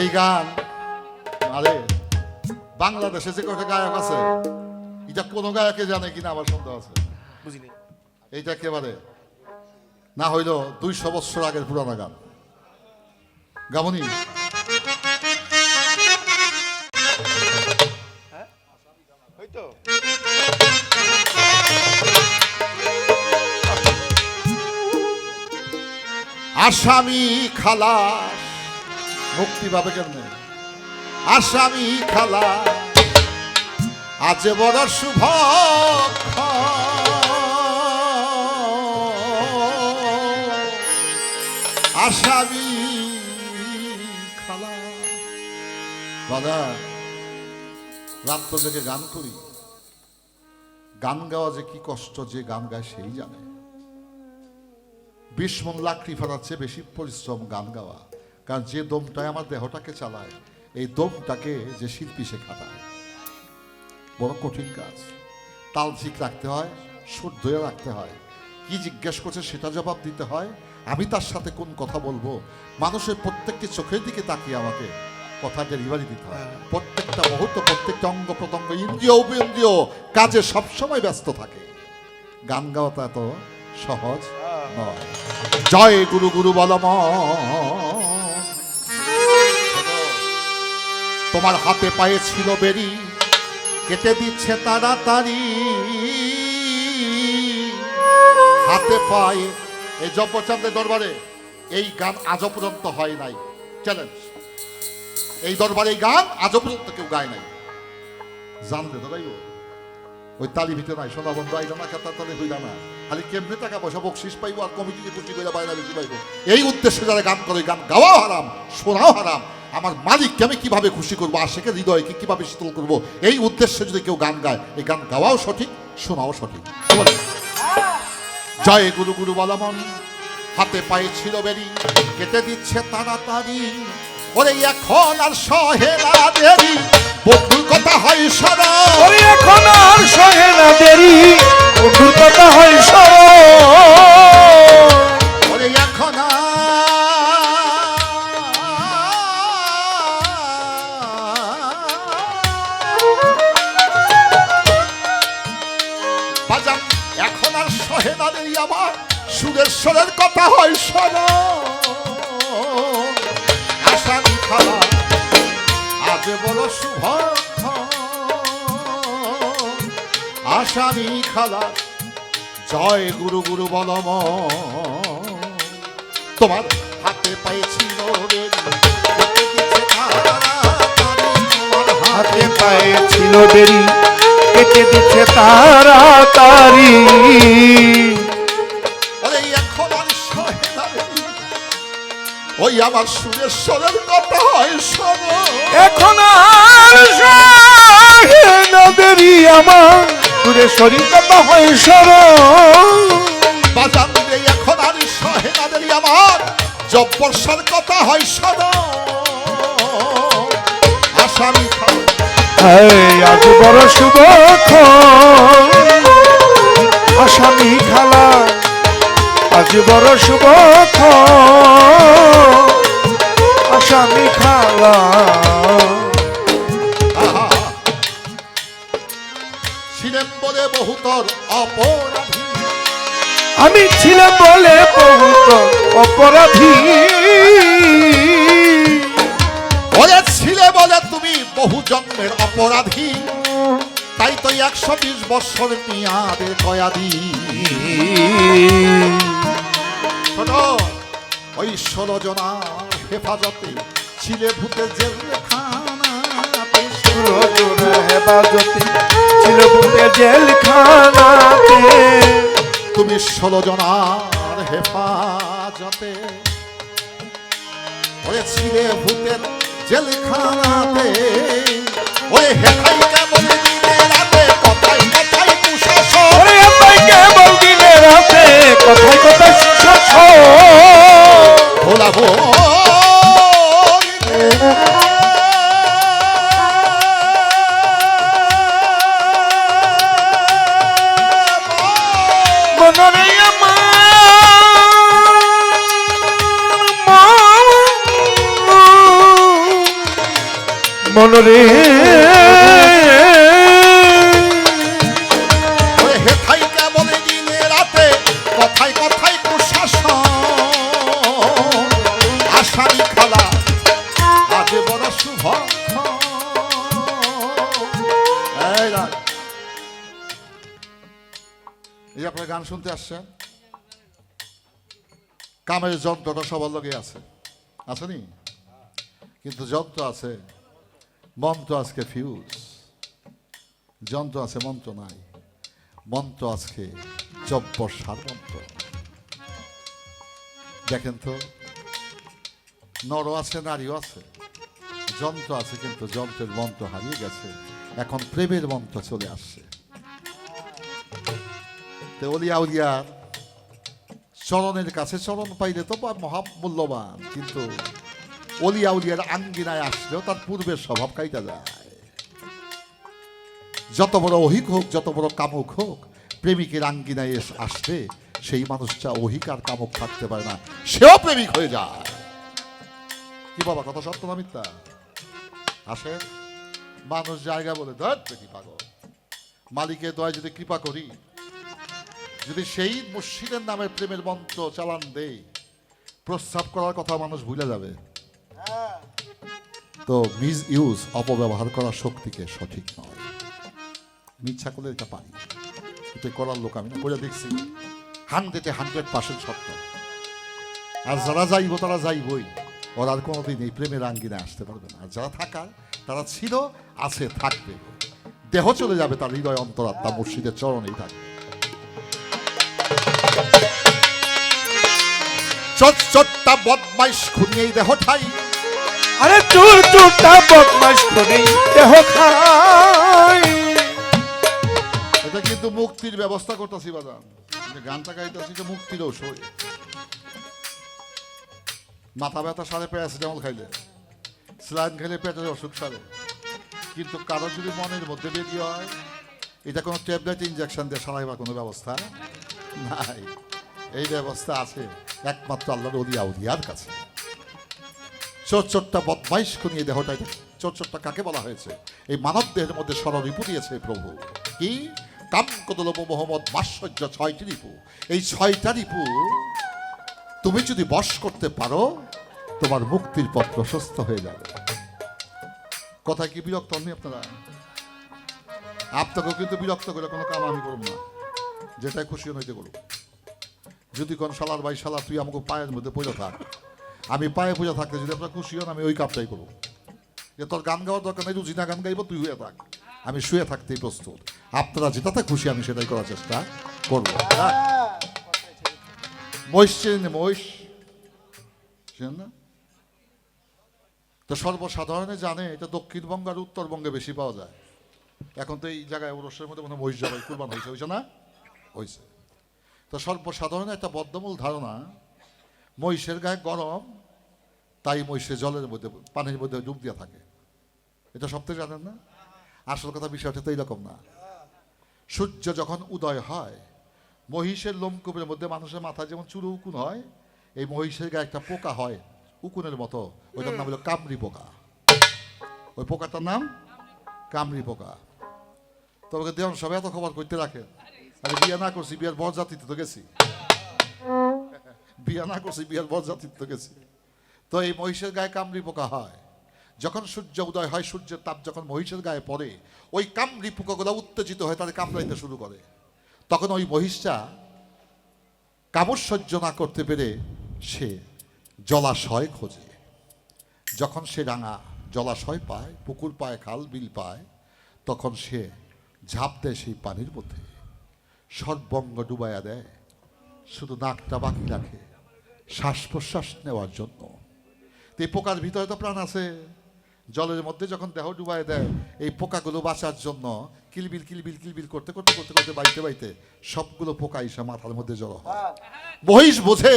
এই গান আরে বাংলাদেশে যে কটা গায়ক আছে এটা কোনো গায়কে জানে কিনা আমার সন্দেহ আছে। বুঝিনি। এইটা একেবারে না হইল দুইশো বছর আগের পুরানো গান। গামনি। আসামি খালাস মুক্তি পাবে কেমনে? আসামি খালা, আজ বড় শুভ আসামি খালা, দাদা রাত্র জেগে গান করি। গান গাওয়া যে কি কষ্ট, যে গান গায় সেই জানে। বিশ মন লাকড়ি চেয়ে বেশি পরিশ্রম গান গাওয়া। কারণ যে দমটায় আমার দেহটাকে চালায় এই দমটাকে যে শিল্পী সে খাটায়। বড় কঠিন কাজ। তাল ঠিক রাখতে হয় সুর ধরে রাখতে হয়। কি জিজ্ঞেস করছে সেটা জবাব দিতে হয় আমি তার সাথে কোন কথা বলব? মানুষের প্রত্যেকটি চোখের দিকে তাকিয়ে আমাকে কথা ডেলিভারি দিতে হয়। প্রত্যেকটা মুহূর্ত প্রত্যেকটা অঙ্গ প্রত্যঙ্গ ইন্দ্রিয় উপেন্দ্রিয় কাজে সবসময় ব্যস্ত থাকে। গান গাওয়াটা এত সহজ নয়। জয় গুরু গুরু বলম। তোমার হাতে পায়ে ছিল বেরি, কেটে দিচ্ছে তাড়াতাড়ি। হাতে পায়ে, এই জপচান্দের দরবারে এই গান আজও পর্যন্ত হয় নাই। চ্যালেঞ্জ এই দরবারে এই গান আজও পর্যন্ত কেউ গায় নাই। জানতে তো গাইব। ওই তালি ভিতরে নাই, সোনা বন্ধু, আইলা না কাতার তালে হইলা না। খালি কেমনে টাকা পয়সা বকশিস পাইবো, আর কমিটিকে খুশি করে বাইরে বেশি পাইবো। এই উদ্দেশ্যে যারা গান করে, গান গাওয়াও হারাম, শোনাও হারাম। আমার মালিককে আমি কীভাবে খুশি করব? সেকে হৃদয়কে কীভাবে শীতল করব? এই উদ্দেশ্যে যদি কেউ গান গায়, এই গান গাওয়াও সঠিক, শোনাও সঠিক। জয় গুরু গুরু বলমন, হাতে পায়ে ছিল বেরি, কেটে দিচ্ছে তাড়াতাড়ি। ওরে এখন আর সহে না দেরি বন্ধুর কথা হয় সারা। ওরে এখন আর সহে না দেরি বন্ধুর কথা হয় স্মরণ দেরি আমার সুরেশ্বরের কথা হয় শোন। খালা আজ বড় শুভ আসামি খালা জয় গুরু গুরু বলম তোমার হাতে বেরি, তোমার হাতে পায়ে ছিল দেরি কেটে দিচ্ছে না দেরি। ওই আমার সুরেশ্বরের কথা হয় শোনো। এখন আর সহে না দেরি আমার দূরে শরীর কথা হয় স্মরণ বাজান রে এখন আর সহে না আমার জব্বর্ষার কথা হয় শোনো। আসামি আজ বড় শুভ আসামি খালা আজ বড় শুভ আসামি খালা। ছিলেন বলে বহুতর অপরাধী। আমি ছিলাম বলে বহুত অপরাধী। বহু জন্মের অপরাধী। তাই তো একশো বিশ বৎসর মেয়াদের কয়াদি শোনো ওই ষোলো জনার হেফাজতে ছিলে জেলখানাতে সুরজোর হেফাজতে ছিল বুকে জেলখানাতে তুমি ষোলো জনার হেফাজতে ছিলে ভূতের জেলখানাতে ওই হেথাই কেমন দিনে আসছেন কামের যন্ত্রটা সবার লগে আছে। আসেনি? কিন্তু যন্ত্র আছে। মন্ত্র আজকে ফিউজ যন্ত্র আছে, মন্ত্র নাই। মন্ত্র আজকে জব্বর সার দেখেন তো নর আছে, নারীও আছে। যন্ত্র আছে, কিন্তু যন্ত্রের মন্ত্র হারিয়ে গেছে। এখন প্রেমের মন্ত্র চলে আসছে। তো অলিয়া উলিয়ার চরণের কাছে চরণ পাইলে তো মহামূল্যবান, কিন্তু অলিয়া উলিয়ার আঙ্গিনায় আসলেও তার পূর্বের স্বভাব কাইটা যায়। যত বড় অহিক হোক, যত বড় কামুক হোক, প্রেমিকের আঙ্গিনায় আসলে সেই মানুষটা অহিক আর কামুক থাকতে পারে না, সেও প্রেমিক হয়ে যায়। কি বাবা, কথা সত্য না মিথ্যা? আসে মানুষ জায়গা বলে, ধর পাগল। মালিকের দয় যদি কৃপা করি যদি সেই মুর্শিদের নামে প্রেমের মন্ত্র চালান দেই প্রস্রাব করার কথা মানুষ ভুলে যাবে। তো মিস ইউজ অপব্যবহার করার শক্তিকে সঠিক নয়। মিথ্যা করলে এটা পারি। কিন্তু করার লোক আমি না করে দেখছি। হান্ড্রেডে হান্ড্রেড পার্সেন্ট সত্য। আর যারা যাইব, তারা যাইবই। ওরা আর কোনোদিন এই প্রেমের আঙ্গিনে আসতে পারবে না। আর যারা থাকার, তারা ছিল, আছে, থাকবে। দেহ চলে যাবে, তার হৃদয় অন্তরাত্মা মুর্শিদের চরণেই থাকবে। চট্টা বদমাইশ খুনিয়ে এই দেহটাই আরে চুর চুরটা বদমাস করে দেহ খাই এটা কিন্তু মুক্তির ব্যবস্থা করতেছি বাজান। গানটা গাইতেছি যে মুক্তির ঔষধ। মাথা ব্যথা সারে প্যারাসিটামল খাইলে। স্লাইন খেলে পেটের অসুখ সারে। কিন্তু কারও যদি মনের মধ্যে বেরিয়ে হয় এটা কোনো ট্যাবলেট ইঞ্জেকশন দিয়ে সারাইবার কোনো ব্যবস্থা নাই। এই ব্যবস্থা আছে। একমাত্র আল্লাহর অলিয়া উলিয়ার কাছে চোর চোরটা বদমাইশ করিয়ে দেহটা এটা চোর চোরটা কাকে বলা হয়েছে? এই মানব দেহের মধ্যে স্বররিপু দিয়েছে প্রভু। কি? কাম কদলব মোহাম্মদ মাশ্বর্য ছয়টি রিপু। এই ছয়টা রিপু তুমি যদি বশ করতে পারো, তোমার মুক্তির পথ প্রশস্ত হয়ে যাবে। কথায় কি বিরক্ত হননি আপনারা? আপনাকেও কিন্তু বিরক্ত করে কোনো কাম আমি করব না। যেটাই খুশি হইতে করুক। যদি কোন শালার ভাই, শালা, তুই আমাকে পায়ের মধ্যে পড়ে থাক। আমি পায়ে পূজা থাকতে যদি আপনার খুশি হন, আমি ওই কাপটাই করব। যে তোর গান গাওয়ার দরকার নেই, রুজিনা গান গাইবো, তুই হয়ে থাক। আমি শুয়ে থাকতেই প্রস্তুত। আপনারা যেটাতে খুশি, আমি সেটাই করার চেষ্টা করব? মহিষ চেনে মহিষ? না? তো সর্বসাধারণে জানে, এটা দক্ষিণবঙ্গ আর উত্তরবঙ্গে বেশি পাওয়া যায়। এখন তো এই জায়গায় ওরসের মধ্যে মনে হয় মহিষ জবাই কুরবান হয়েছে হয়েছে না? হয়েছে তো সর্বসাধারণ একটা বদ্ধমূল ধারণা, মহিষের গায়ে গরম, তাই মহিষে জলের মধ্যে, পানির মধ্যে ডুব দিয়া থাকে। এটা সব থেকে জানেন না? আসল কথা বিষয়টা তো এইরকম না। সূর্য যখন উদয় হয়, মহিষের লোমকূপের মধ্যে মানুষের মাথায় যেমন চুরো উকুন হয়, এই মহিষের গায়ে একটা পোকা হয়, উকুনের মতো। ওইটার নাম হলো কামড়ি পোকা। ওই পোকাটার নাম কামড়ি পোকা। তবে দেওয়ান সবাই এত খবর করতে রাখে আরে বিয়ে না করছি, বিয়ের বর জাতিতে তো গেছি। বিয়ে না করছি, বিয়ের বর জাতিতে তো গেছি। তো এই মহিষের গায়ে কামড়ি পোকা হয়। যখন সূর্য উদয় হয়, সূর্যের তাপ যখন মহিষের গায়ে পড়ে, ওই কামড়ি পোকাগুলো উত্তেজিত হয়ে তাদের কামড়াইতে শুরু করে। তখন ওই মহিষটা কামড় সহ্য না করতে পেরে সে জলাশয় খোঁজে। যখন সে রাঙা জলাশয় পায়, পুকুর পায়, খাল, বিল পায়, তখন সে ঝাঁপ দেয় সেই পানির মধ্যে। সর্বঙ্গ ডুবাইয়া দেয়। শুধু নাকটা বাকি রাখে শ্বাস প্রশ্বাস নেওয়ার জন্য। তো এই পোকার ভিতরে তো প্রাণ আছে। জলের মধ্যে যখন দেহ ডুবাই দেয়, এই পোকাগুলো বাঁচার জন্য কিলবিল কিলবিল কিলবিল করতে করতে করতে করতে, বাইতে বাইতে সবগুলো পোকা এসে মাথার মধ্যে জড়ো হয়। মহিষ বোঝে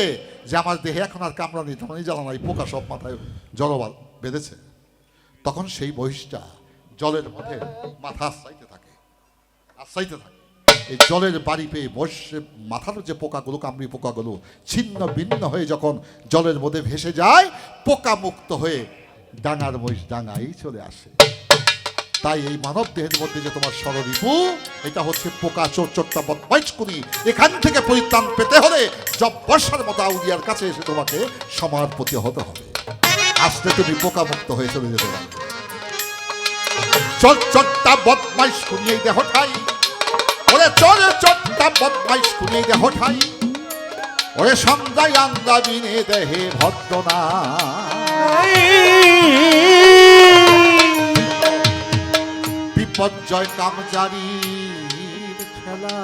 যে আমার দেহে এখন আর কামড়ানি তেমনই জ্বালা নাই পোকা সব মাথায় জড়ো বেঁধেছে। তখন সেই মহিষটা জলের মধ্যে মাথা আশ্রাইতে থাকে। আশ্রাইতে থাকে। এই জলের বাড়ি পেয়ে বসে মাথার যে পোকাগুলো, কামড়ি পোকাগুলো ছিন্ন ভিন্ন হয়ে যখন জলের মধ্যে ভেসে যায়, পোকা মুক্ত হয়ে ডাঙার মহিষ ডাঙাই চলে আসে। তাই এই মানব দেহের মধ্যে যে তোমার স্বররিপু, এটা হচ্ছে পোকা চোর চোরটা বদমাইশকুনি এখান থেকে পরিত্রাণ পেতে হলে জব বর্ষার মতো আউলিয়ার কাছে এসে তোমাকে সমারপতি হতে হবে। আসলে তুমি পোকা মুক্ত হয়ে চলে যেতে পারবে চোর চোরটা বদমাইশ কুনিয়ে দেহ ঠাই ওরে চোর দেহ ঠাই ওরে সন্ধ্যায় আন্দাবিনে দেহে ভদ্র না বিপর্যয় কামচারীর খেলা।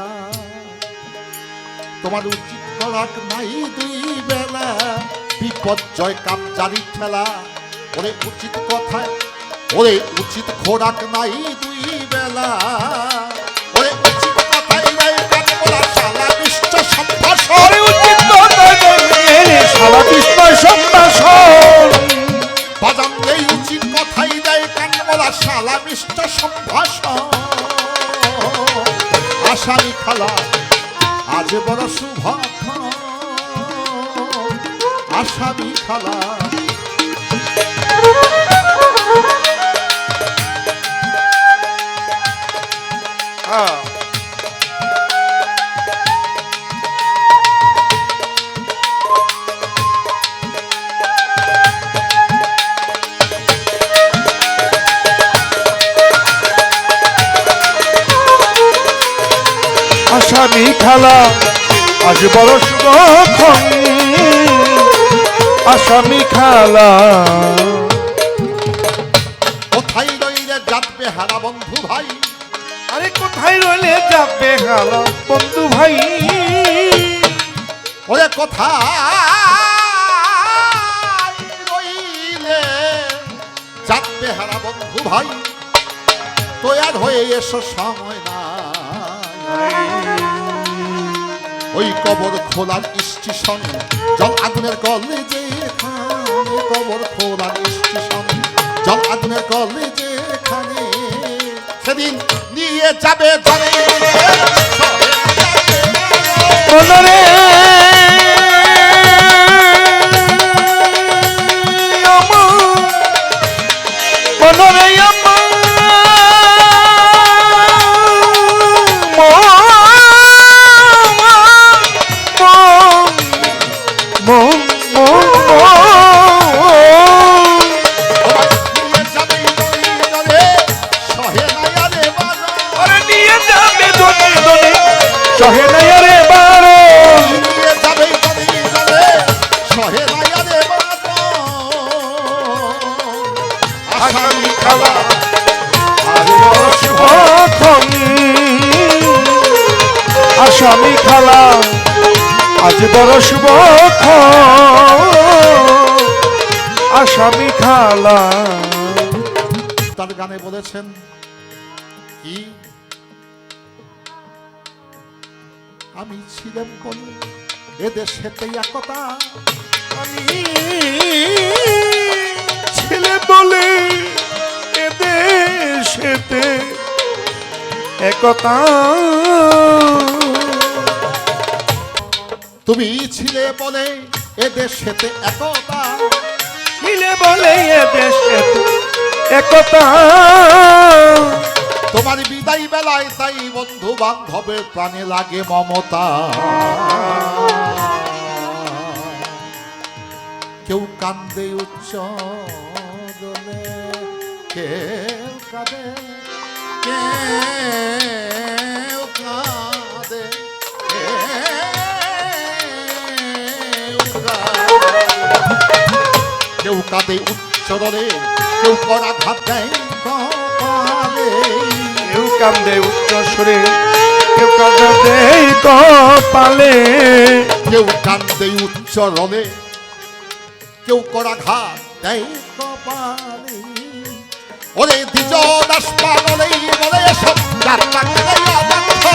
তোমার উচিত খোরাক নাই দুই বেলা। বিপর্যয় কামচারীর খেলা। ওরে উচিত কথায় ওরে উচিত খোরাক নাই দুই বেলা। বিশ্ব উচিত নয় রে সম্ভাষণ। বাজান এই উচিত কথাই দেয় কান শালা মিষ্ট সম্ভাষণ। আসামি খালা, আজ বড় শুভ আসামি খালা রইলে যাবে হারা বন্ধু ভাই। আরে কোথায় রইলে যাবে খালা বন্ধু ভাই? ওরে কোথায় রইলে যাবে হারা বন্ধু ভাই? তৈয়ার হয়ে এসো সময় না ওই কবর খোলার স্টেশন জল আগুনের কলেজে এখানে কবর খোলার স্টেশন জল আগুনের কলেজে এখানে সেদিন নিয়ে যাবে জলে মনরে সহে নাই রে বারো সহে আসামি খালা আসামি খালা আজ বড় শুভক্ষণ আসামি খালা। তার গানে বলেছেন কি আমি ছিলাম বলে এদেশেতে একতা আমি ছেলে বলে এদেশেতে একতা তুমি ছিলে বলে এদেশেতে একতা ছিলে বলে এদেশেতে একতা তোমার বিদায় বেলায় তাই বন্ধু বান্ধবের প্রাণে লাগে মমতা কেউ কান্দে উচ্চ কেউ কাঁদে, কেউ। উচ্চ দলে কেউ করা ঘাত দেয় কান্দে উচ্চ সুরে কেউ কান্দে কপালে। কেউ কান্দে উচ্চ রবে। কেউ করা ঘাত দেয় কপালে। ওরে দিজ দাস পাগলেই বলে সব যার অবাধ্য।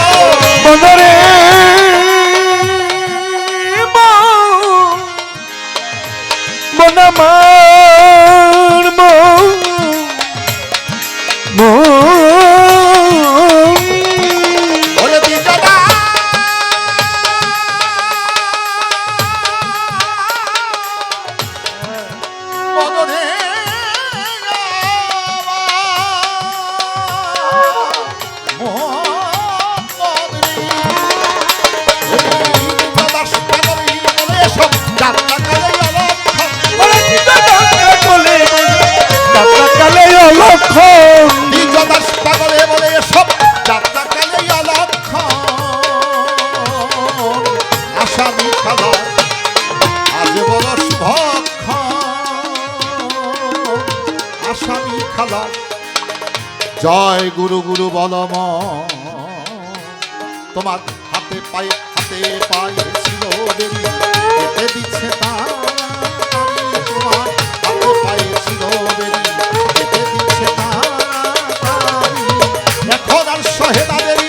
জয় গুরু গুরু বলম তোমার হাতে পায়ে হাতে পায়ে ছিল দেবী দিচ্ছে। তোমার হাতে ছিল দেবী দিচ্ছে। এখন আর সহেদা দেবী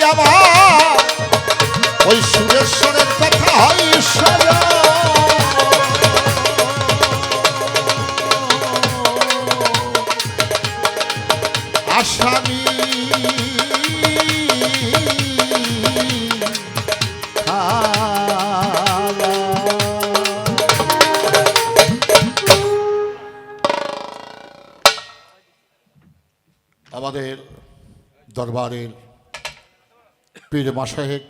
ওই দরবারের পীর মাসাহেক